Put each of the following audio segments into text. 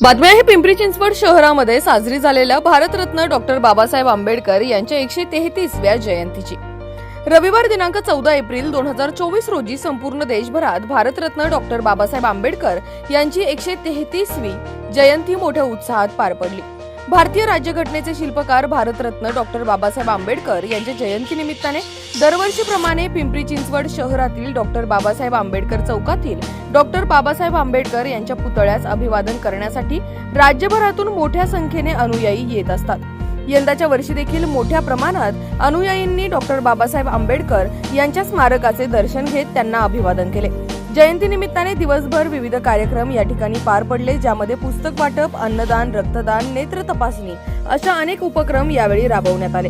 बातम्या आहे पिंपरी चिंचवड शहरामध्ये साजरी झालेल्या भारतरत्न डॉक्टर बाबासाहेब आंबेडकर यांच्या एकशे तेहतीसव्या जयंतीची. रविवार दिनांक चौदा एप्रिल दोन हजार चोवीस रोजी संपूर्ण देशभरात भारतरत्न डॉक्टर बाबासाहेब आंबेडकर यांची एकशे तेहतीसवी जयंती मोठ्या उत्साहात पार पडली. भारतीय राज्यघटनेचे शिल्पकार भारतरत्न डॉक्टर बाबासाहेब आंबेडकर यांच्या जयंतीनिमित्ताने दरवर्षीप्रमाणे पिंपरी चिंचवड शहरातील डॉक्टर बाबासाहेब आंबेडकर चौकातील डॉक्टर बाबासाहेब आंबेडकर यांच्या पुतळ्यास अभिवादन करण्यासाठी राज्यभरातून मोठ्या संख्येने अनुयायी येत असतात. यंदाच्या वर्षी देखील मोठ्या प्रमाणात अनुयायींनी डॉक्टर बाबासाहेब आंबेडकर यांच्या स्मारकाचे दर्शन घेत त्यांना अभिवादन केले. जयंतीनिमित्ताने दिवसभर विविध कार्यक्रम या ठिकाणी पार पडले ज्यामध्ये पुस्तक वाटप अन्नदान रक्तदान नेत्र तपासणी अशा अनेक उपक्रम यावेळी राबवण्यात आले.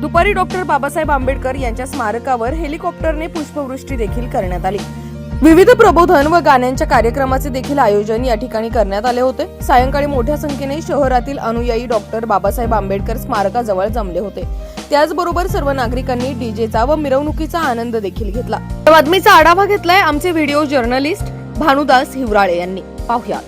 दुपारी डॉक्टर बाबासाहेब आंबेडकर यांच्या स्मारकावर हेलिकॉप्टरने पुष्पवृष्टी देखील करण्यात आली. विविध प्रबोधन व गाण्यांच्या कार्यक्रमाचे देखील आयोजन या ठिकाणी करण्यात आले होते. सायंकाळी मोठ्या संख्येने शहरातील अनुयायी डॉक्टर बाबासाहेब आंबेडकर स्मारकाजवळ जमले होते. त्याचबरोबर सर्व नागरिकांनी डीजेचा व मिरवणुकीचा आनंद देखील घेतला. बातमीचा आढावा घेतलाय आमचे व्हिडिओ जर्नलिस्ट भानुदास हिवराळे यांनी. पाहुयात.